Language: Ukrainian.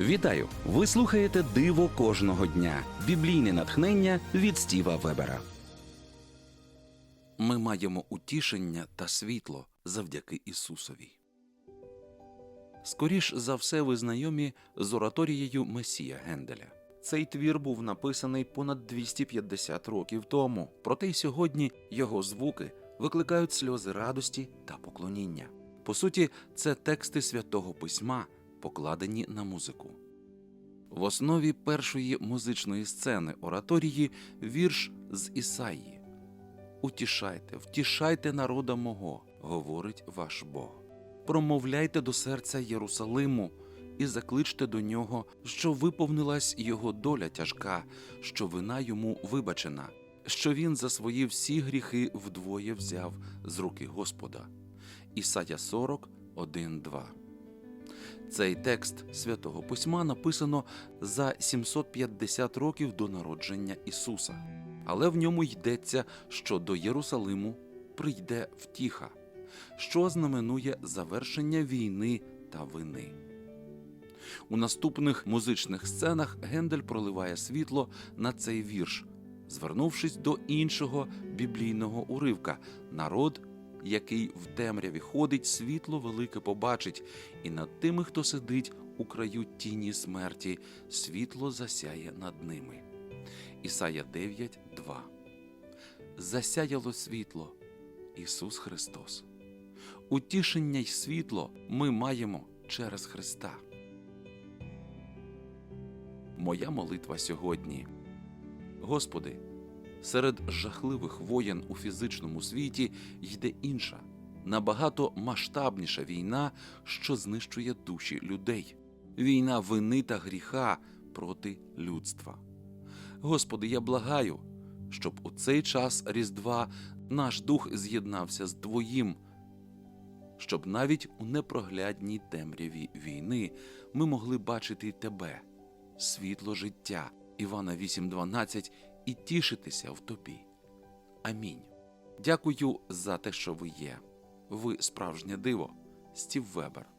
Вітаю! Ви слухаєте Диво кожного дня. Біблійне натхнення від Стіва Вебера. Ми маємо утішення та світло завдяки Ісусові. Скоріш за все, ви знайомі з ораторією Месія Генделя. Цей твір був написаний понад 250 років тому, проте й сьогодні його звуки викликають сльози радості та поклоніння. По суті, це тексти святого письма, покладені на музику. В основі першої музичної сцени ораторії вірш з Ісаї. Утішайте, втішайте народа мого, говорить ваш Бог. Промовляйте до серця Єрусалиму і закличте до нього, що виповнилась його доля тяжка, що вина йому вибачена, що він за свої всі гріхи вдвоє взяв з руки Господа. Ісая 40, 1, 2. Цей текст святого письма написано за 750 років до народження Ісуса, але в ньому йдеться, що до Єрусалиму прийде втіха, що знаменує завершення війни та вини. У наступних музичних сценах Гендель проливає світло на цей вірш, звернувшись до іншого біблійного уривка народ, який в темряві ходить, світло велике побачить, і над тими, хто сидить у краю тіні смерті, світло засяє над ними. Ісая 9, 2. Засяяло світло Ісус Христос. Утішення й світло ми маємо через Христа. Моя молитва сьогодні. Господи, серед жахливих воєн у фізичному світі йде інша, набагато масштабніша війна, що знищує душі людей. Війна вини та гріха проти людства. Господи, я благаю, щоб у цей час Різдва наш дух з'єднався з Твоїм, щоб навіть у непроглядній темряві війни ми могли бачити Тебе, світло життя Івана 8.12 і тішитися в Тобі. Амінь. Дякую за те, що ви є. Ви справжнє диво, Стів Вебер.